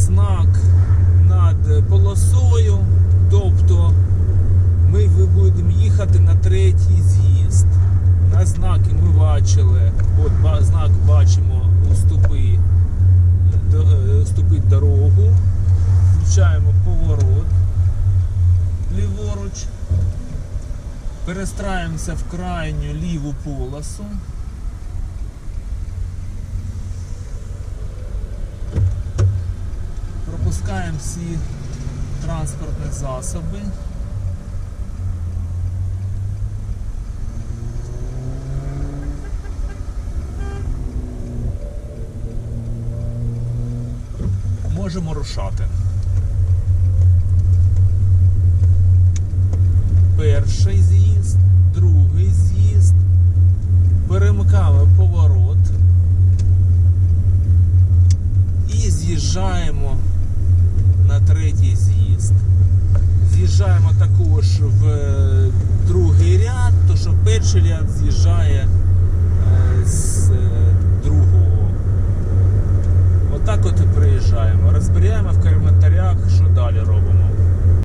знак над полосою, тобто ми будемо їхати на третій з'їзд. На знаки ми бачили, от знак бачимо уступи, уступи е, е, дорогу, включаємо поворот ліворуч, перестраємося в крайню ліву полосу. Пропускаємо всі транспортні засоби. Можемо рушати. Перший з'їзд, другий з'їзд. Перемикаємо поворот. І з'їжджаємо третій з'їзд. З'їжджаємо також в е, другий ряд, то що перший ряд з'їжджає е, з е, другого. Отак от і приїжджаємо. Розберемо в коментарях, що далі робимо.